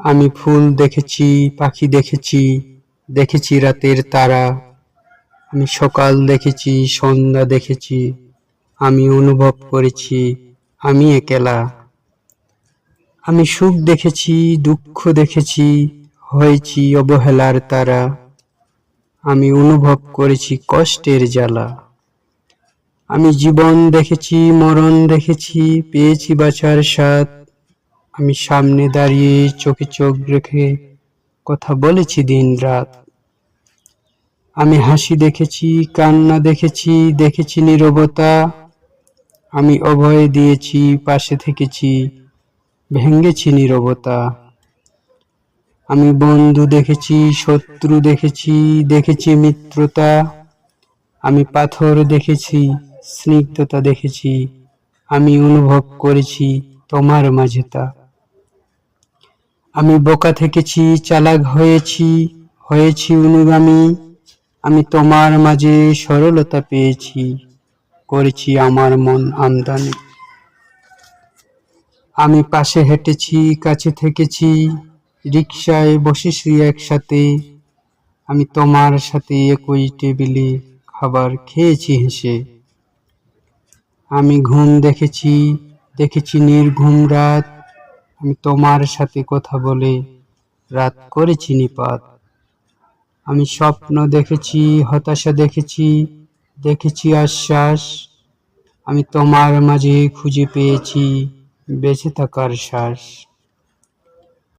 আমি ফুল দেখেছি, পাখি দেখেছি দেখেছি রাতের তারা। আমি সকাল দেখেছি, সন্ধ্যা দেখেছি, আমি অনুভব করেছি, আমি একেলা। আমি সুখ দেখেছি, দুঃখ দেখেছি, হয়েছি অবহেলার তারা। আমি অনুভব করেছি কষ্টের জ্বালা। আমি জীবন দেখেছি, মরণ দেখেছি, পেয়েছি বাঁচার স্বাদ। আমি সামনে দাঁড়িয়ে চোখে চোখ রেখে কথা বলেছি দিন রাত। আমি হাসি দেখেছি, কান্না দেখেছি দেখেছি নীরবতা। আমি অভয় দিয়েছি, পাশে থেকেছি, ভেঙ্গেছি নীরবতা। আমি বন্ধু দেখেছি, শত্রু দেখেছি দেখেছি মিত্রতা। আমি পাথর দেখেছি, স্নিগ্ধতা দেখেছি। আমি অনুভব করেছি তোমার মাঝে তা। আমি বোকা থেকেছি, চালাক হয়েছি হয়েছি অনুগামী। আমি তোমার মাঝে সরলতা পেয়েছি, করেছি আমার মন আমদানি। আমি পাশে হেঁটেছি, কাছে থেকেছি রিক্সায় বসেছি একসাথে। আমি তোমার সাথে একই টেবিলে খাবার খেয়েছি হেসে। আমি ঘুম দেখেছি দেখেছি নির্ঘুম রাত। আমি তোমার সাথে কথা বলে রাত করেছি নিপাত। আমি স্বপ্ন দেখেছি, হতাশা দেখেছি দেখেছি আশ্বাস। আমি তোমার মাঝে খুঁজে পেয়েছি, বেঁচে থাকার শ্বাস।